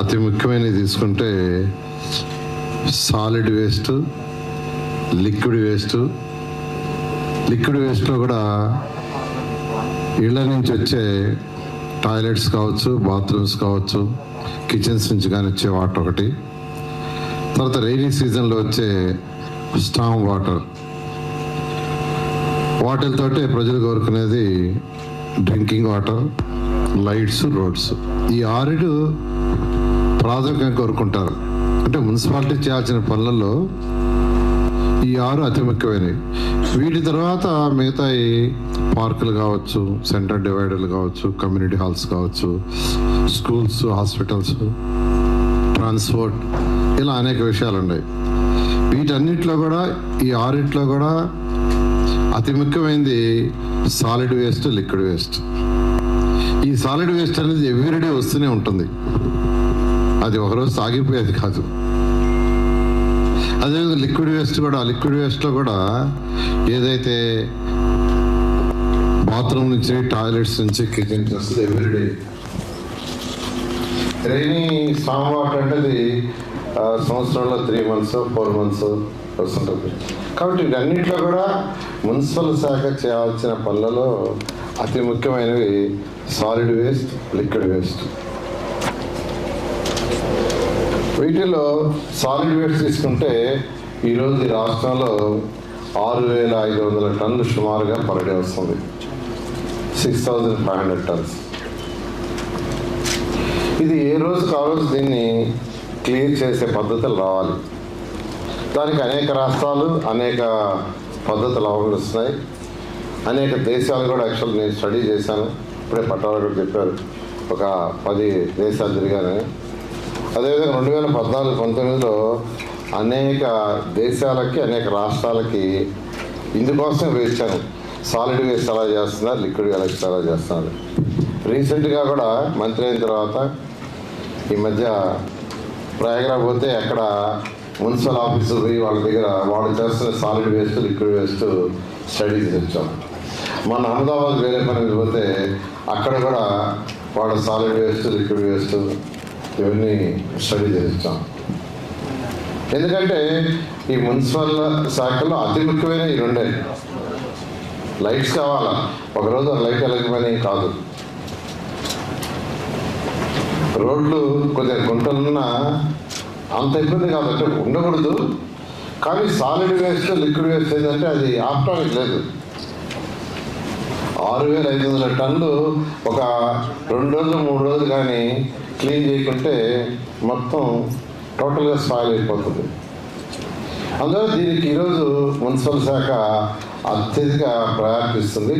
అతి ముఖ్యమైనది తీసుకుంటే solid waste liquid waste. Liquid వేస్ట్లో కూడా ఇళ్ళ నుంచి వచ్చే టాయిలెట్స్ కావచ్చు బాత్రూమ్స్ కావచ్చు కిచెన్స్ నుంచి కానీ వచ్చే వాటర్ ఒకటి. తర్వాత రైనీ సీజన్లో వచ్చే స్టామ్ వాటర్ వాటర్తో ప్రజలు కోరుకునేది డ్రింకింగ్ వాటర్ లైట్స్ రోడ్స్ ఈ ఆరిడు ప్రాథమికంగా కోరుకుంటారు. అంటే మున్సిపాలిటీ చేయాల్సిన పనులలో ఈ ఆరు అతి ముఖ్యమైనవి. వీటి తర్వాత మిగతా పార్కులు కావచ్చు సెంటర్ డివైడర్లు కావచ్చు కమ్యూనిటీ హాల్స్ కావచ్చు స్కూల్స్ హాస్పిటల్స్ ట్రాన్స్పోర్ట్ ఇలా అనేక విషయాలు ఉన్నాయి వీటన్నిటిలో కూడా ఈ ఆరిట్లో కూడా అతి ముఖ్యమైనది సాలిడ్ వేస్ట్ లిక్విడ్ వేస్ట్. ఈ సాలిడ్ వేస్ట్ అనేది ఎవ్రీడే వస్తూనే ఉంటుంది. అది ఒకరోజు సాగిపోయేది కాదు. అదేవిధంగా లిక్విడ్ వేస్ట్ కూడా లిక్విడ్ వేస్ట్లో కూడా ఏదైతే బాత్రూమ్ నుంచి టాయిలెట్స్ నుంచి కిచెన్ వస్తుంది ఎవ్రీడే రైనీ సామ్ వాటర్ అంటే సంవత్సరంలో త్రీ మంత్స్ ఫోర్ మంత్స్ వస్తుంటుంది. కాబట్టి వీటన్నిటిలో కూడా మున్సిపల్ శాఖ చేయాల్సిన పనులలో అతి ముఖ్యమైనవి సాలిడ్ వేస్ట్ లిక్విడ్ వేస్ట్. వీటిలో సాలిడ్ వేస్ట్ తీసుకుంటే ఈరోజు ఈ రాష్ట్రంలో ఆరు వేల ఐదు వందల టన్నులు సుమారుగా పర్ డే వస్తుంది. Six thousand five hundred tons ఇది ఏ రోజు ఆ రోజు దీన్ని క్లియర్ చేసే పద్ధతులు రావాలి. దానికి అనేక రాష్ట్రాలు అనేక పద్ధతులు అవగణిస్తున్నాయి. అనేక దేశాలు కూడా యాక్చువల్ నేను స్టడీ చేశాను. ఇప్పుడే పట్టాలు కూడా చెప్పారు. ఒక పది దేశాలు తిరిగానని. అదేవిధంగా రెండు వేల పద్నాలుగు పంతొమ్మిదిలో అనేక దేశాలకి అనేక రాష్ట్రాలకి ఇందుకోసం వేశాను సాలిడ్ వేస్ట్ ఎలా చేస్తున్నారు? లిక్విడ్ వేస్ట్ ఎలా చేస్తున్నారు? రీసెంట్గా కూడా మంత్రి అయిన తర్వాత ఈ మధ్య ప్రయాగరాజ్ పోతే అక్కడ మున్సిపల్ ఆఫీసు పోయి వాళ్ళ దగ్గర వాళ్ళు చేస్తున్న solid waste liquid waste study చేసి వచ్చాం మన అహ్మదాబాద్ వేరే పని పోతే అక్కడ కూడా వాళ్ళ సాలిడ్ వేస్ట్ లిక్విడ్ వేస్ట్ ఇవన్నీ స్టడీ చేసి ఎందుకంటే ఈ మున్సిపల్ శాఖలో అతి ముఖ్యమైన ఈ రెండే లైట్స్ కావాలా? ఒకరోజు లైట్ వెలగమని కాదు. రోడ్లు కొద్దిగా గుంటలున్నా అంత ఇబ్బంది కాబట్టి ఉండకూడదు. కానీ సాలిడ్ వేస్ట్ లిక్విడ్ వేస్ట్ ఏంటంటే అది ఆపడానికి లేదు. ఆరు వేల ఐదు వందల టన్నులు ఒక రెండు రోజులు మూడు రోజులు కానీ క్లీన్ చేయకుంటే మొత్తం టోటల్గా స్పాయిల్ అయిపోతుంది. అందువల్ల దీనికి ఈరోజు మున్సిపల్ శాఖ అత్యధిక ప్రయారిటీ ఇస్తుంది.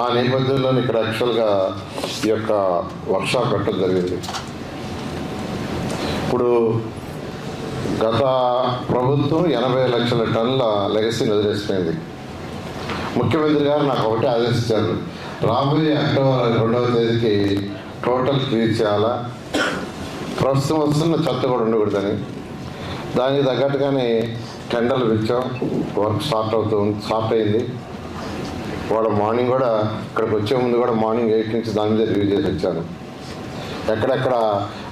ఆ నేపథ్యంలో ఇక్కడ యాక్చువల్గా ఈ యొక్క వర్క్షాప్ పెట్టడం జరిగింది. ఇప్పుడు గత ప్రభుత్వం ఎనభై లక్షల టన్నుల లెగసీని వదిలేసిపోయింది. ముఖ్యమంత్రి గారు నాకు ఒకటే ఆదేశించారు. రాబోయే అక్టోబర్ రెండవ తేదీకి టోటల్ క్లియర్ చేయాలా? ప్రస్తుతం వస్తున్న చెత్త కూడా ఉండకూడదని. దానికి తగ్గట్టుగానే టెండర్లు పిలిచాం వర్క్ స్టార్ట్ అవుతుంది స్టార్ట్ అయింది. వాళ్ళ మార్నింగ్ కూడా ఇక్కడికి వచ్చే ముందు కూడా మార్నింగ్ ఎయిట్ నుంచి దాని మీద రివ్యూ చేసి వచ్చాను. ఎక్కడెక్కడ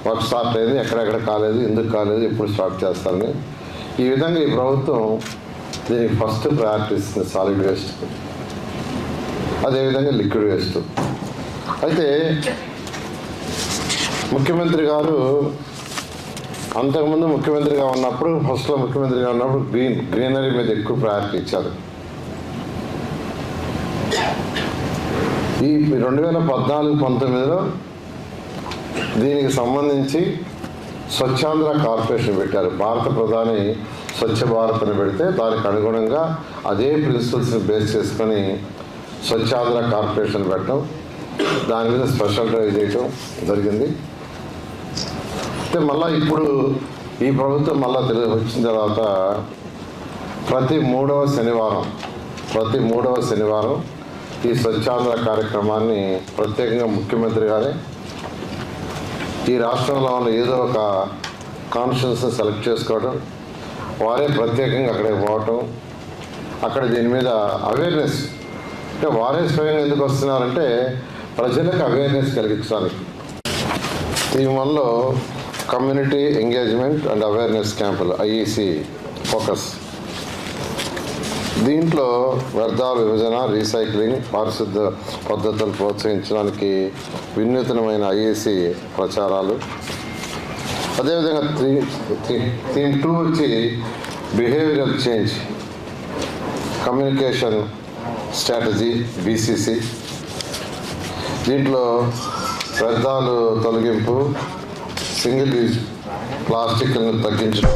వర్క్ స్టార్ట్ అయింది ఎక్కడెక్కడ కాలేదు ఎందుకు కాలేదు ఎప్పుడు స్టార్ట్ చేస్తానని ఈ విధంగా ఈ ప్రభుత్వం దీనికి ఫస్ట్ ప్రయారిటీ ఇస్తుంది సాలిడ్ వేస్ట్ అదేవిధంగా లిక్విడ్ వేస్ట్ అయితే ముఖ్యమంత్రి గారు అంతకుముందు ముఖ్యమంత్రిగా ఉన్నప్పుడు ఫస్ట్లో ముఖ్యమంత్రిగా ఉన్నప్పుడు గ్రీన్ గ్రీనరీ మీద ఎక్కువ ప్రయారిటీ ఇచ్చారు. ఈ రెండు వేల పద్నాలుగు పంతొమ్మిదిలో దీనికి సంబంధించి స్వచ్ఛాంధ్ర కార్పొరేషన్ పెట్టారు. భారత ప్రధాని స్వచ్ఛ భారత్ని పెడితే దానికి అనుగుణంగా అదే ప్రిన్సిపల్స్ని బేస్ చేసుకొని స్వచ్ఛాంధ్ర కార్పొరేషన్ పెట్టడం దాని మీద స్పెషల్ డ్రైవ్ చేయటం జరిగింది. అయితే మళ్ళీ ఇప్పుడు ఈ ప్రభుత్వం మళ్ళీ వచ్చిన తర్వాత ప్రతి మూడవ శనివారం ప్రతి మూడవ శనివారం ఈ స్వచ్ఛాంధ్ర కార్యక్రమాన్ని ప్రత్యేకంగా ముఖ్యమంత్రి గారే ఈ రాష్ట్రంలో ఉన్న ఏదో ఒక కాన్స్టిట్యూన్సీ సెలెక్ట్ చేసుకోవడం వారే ప్రత్యేకంగా అక్కడికి పోవటం అక్కడ దీని మీద అవేర్నెస్ అంటే వారే స్వయంగా ఎందుకు వస్తున్నారంటే ప్రజలకు అవేర్నెస్ కలిగించడానికి. దీని వల్ల కమ్యూనిటీ ఎంగేజ్మెంట్ అండ్ అవేర్నెస్ క్యాంపులు ఐఈసి ఫోకస్ దీంట్లో వ్యర్థాల విభజన రీసైక్లింగ్ పారిశుద్ధ పద్ధతులు ప్రోత్సహించడానికి వినూతనమైన ఐఏసీ ప్రచారాలు. అదేవిధంగా థీమ్ టూ వచ్చి behavioural change communication strategy BCC. దీంట్లో వ్యర్థాలు తొలగింపు సింగిల్ యూజ్ ప్లాస్టిక్లను తగ్గించడం.